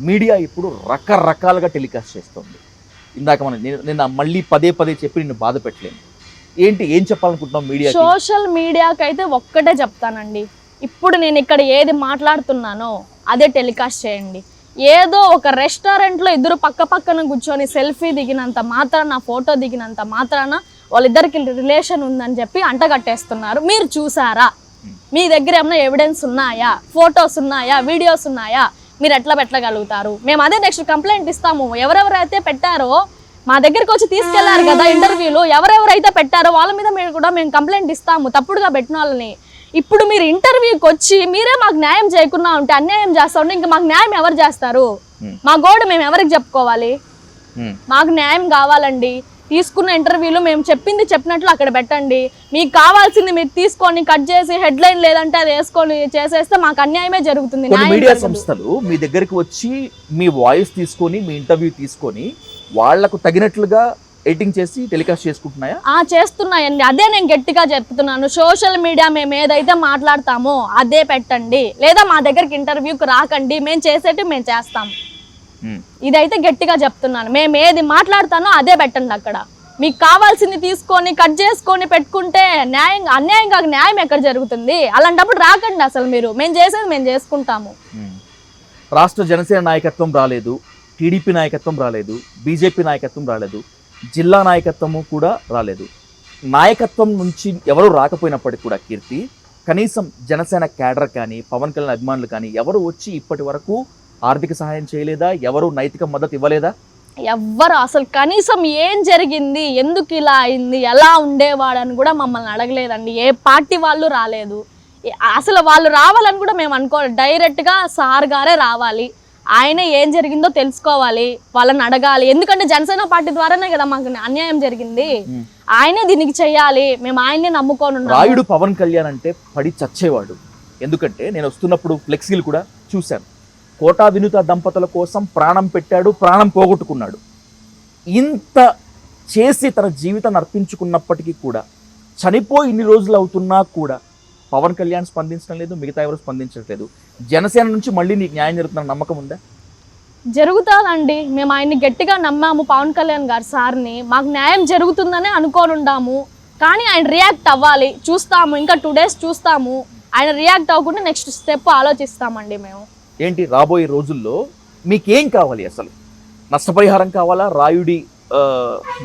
Media ఇప్పుడు రకరకాలుగా telecast చేస్తుంది. ఇందాక మనం నేను- నిన్న మళ్ళీ పదే పదే చెప్పి నిన్ను బాధ పెట్టలేను. ఏంటి ఏం చెప్పాలనుకుంటున్నాం మీడియా సోషల్ మీడియాకి అయితే ఒక్కటే చెప్తానండి. ఇప్పుడు నేను ఇక్కడ ఏది మాట్లాడుతున్నానో అదే టెలికాస్ట్ చేయండి. ఏదో ఒక రెస్టారెంట్లో ఇద్దరు పక్క పక్కన కూర్చొని సెల్ఫీ దిగినంత మాత్రాన ఫోటో దిగినంత మాత్రాన వాళ్ళిద్దరికి రిలేషన్ ఉందని చెప్పి అంటగట్టేస్తున్నారు మీరు చూసారా? మీ దగ్గర ఏమైనా ఎవిడెన్స్ ఉన్నాయా? ఫొటోస్ ఉన్నాయా? వీడియోస్ ఉన్నాయా? మీరు ఎట్లా పెట్టగలుగుతారు? మేము అదే నెక్స్ట్ కంప్లైంట్ ఇస్తాము. ఎవరెవరైతే పెట్టారో మా దగ్గరికి వచ్చి తీసుకెళ్ళారు కదా ఇంటర్వ్యూలు ఎవరెవరైతే పెట్టారో వాళ్ళ మీద మేము కూడా మేము కంప్లైంట్ ఇస్తాము తప్పుడుగా పెట్టిన వాళ్ళని ఇప్పుడు మీరు ఇంటర్వ్యూకి వచ్చి మీరే మాకు న్యాయం చేయకుండా ఉంటే అన్యాయం చేస్తా ఉంటే ఇంకా మాకు న్యాయం ఎవరు చేస్తారు. మా గోడు మేము ఎవరికి చెప్పుకోవాలి? మాకు న్యాయం కావాలండి. తీసుకున్న ఇంటర్వ్యూలు మేము చెప్పింది చెప్పినట్లు అక్కడ పెట్టండి. మీకు కావాల్సింది మీరు తీసుకొని కట్ చేసి హెడ్ లైన్ లేదంటే అది వేసుకొని చేసేస్తే మాకు అన్యాయమే జరుగుతుంది. మీడియా. సంస్థలు మీ దగ్గరికి వచ్చి మీ వాయిస్ తీసుకొని మీ ఇంటర్వ్యూ తీసుకొని వాళ్ళకు తగినట్లుగా ఎడిటింగ్ చేసి టెలికాస్ట్ చేసుకుంటున్నాయా? ఆ చేస్తున్నాయండి. అదే నేను గట్టిగా చెప్తున్నాను. సోషల్ మీడియా మేము ఏదైతే మాట్లాడతామో అదే పెట్టండి. లేదా మా దగ్గరికి ఇంటర్వ్యూకి రాకండి. మేము చేసేటి మేము చేస్తాం. ఉమ్, ఇదైతే గట్టిగా చెప్తున్నాను. మేము ఏది మాట్లాడతానో అదే పెట్టండి అక్కడ. మీకు కావాల్సింది తీసుకొని కట్ చేసుకొని పెట్టుకుంటే న్యాయం అన్యాయం కాక న్యాయం ఎక్కడ జరుగుతుంది? అలాంటప్పుడు రాకండి అసలు మీరు. మేము చేసేది మేము చేసుకుంటాము. రాష్ట్ర జనసేన నాయకత్వం రాలేదు టీడీపీ నాయకత్వం రాలేదు బీజేపీ నాయకత్వం రాలేదు జిల్లా నాయకత్వము కూడా రాలేదు. నాయకత్వం నుంచి ఎవరు రాకపోయినప్పటికీ కూడా కీర్తి కనీసం జనసేన క్యాడర్ కానీ పవన్ కళ్యాణ్ అభిమానులు కానీ ఎవరు వచ్చి ఇప్పటి వరకు ఆర్థిక సహాయం చేయలేదా? ఎవరు నైతిక మద్దతు ఇవ్వలేదా? ఎవ్వరు అసలు కనీసం ఏం జరిగింది? ఎందుకు ఇలా అయింది? ఎలా ఉండేవాడని కూడా మమ్మల్ని అడగలేదండి. ఏ పార్టీ వాళ్ళు రాలేదు. అసలు వాళ్ళు రావాలని కూడా మేము అనుకోవాలి. డైరెక్ట్గా సార్ గారే రావాలి. ఆయన ఏం జరిగిందో తెలుసుకోవాలి. వాళ్ళని అడగాలి. ఎందుకంటే జనసేన పార్టీ ద్వారానే కదా మాకు అన్యాయం జరిగింది. ఆయనే దీనికి చెయ్యాలి మేము ఆయనే నమ్ముకొని. రాయుడు పవన్ కళ్యాణ్ అంటే పడి చచ్చేవాడు. ఎందుకంటే నేను వస్తున్నప్పుడు ఫ్లెక్సీలు కూడా చూశాను. కోటా వినుత దంపతుల కోసం ప్రాణం పెట్టాడు ప్రాణం పోగొట్టుకున్నాడు. ఇంత చేసి తన జీవితాన్ని అర్పించుకున్నప్పటికీ కూడా చనిపోయి ఇన్ని రోజులు అవుతున్నా కూడా పవన్ కళ్యాణ్ స్పందించడం లేదు మిగతా ఎవరు స్పందించట్లేదు జనసేన నుంచి మళ్ళీ నీకు న్యాయం జరుగుతున్న నమ్మకం ఉందా? జరుగుతుందండి. మేము ఆయన్ని గట్టిగా నమ్మాము పవన్ కళ్యాణ్ గారు సార్ని. మాకు న్యాయం జరుగుతుందనే అనుకోనుండాము కానీ ఆయన రియాక్ట్ అవ్వాలి. చూస్తాము. ఇంకా టూ డేస్ చూస్తాము. ఆయన రియాక్ట్ అవ్వకుండా నెక్స్ట్ స్టెప్ ఆలోచిస్తామండి మేము. ఏంటి? రాబోయే రోజుల్లో మీకేం కావాలి అసలు? నష్టపరిహారం కావాలా? రాయుడి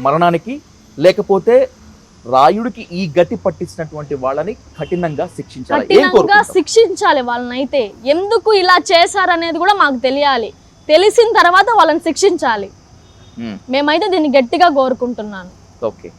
మరణానికి? లేకపోతే రాయుడికి ఈ గతి పట్టించినటువంటి వాళ్ళని కఠినంగా శిక్షించాలి? శిక్షించాలి వాళ్ళనైతే. ఎందుకు ఇలా చేశారనేది కూడా మాకు తెలియాలి. తెలిసిన తర్వాత వాళ్ళని శిక్షించాలి. మేమైతే దీన్ని గట్టిగా కోరుకుంటున్నాను. ఓకే.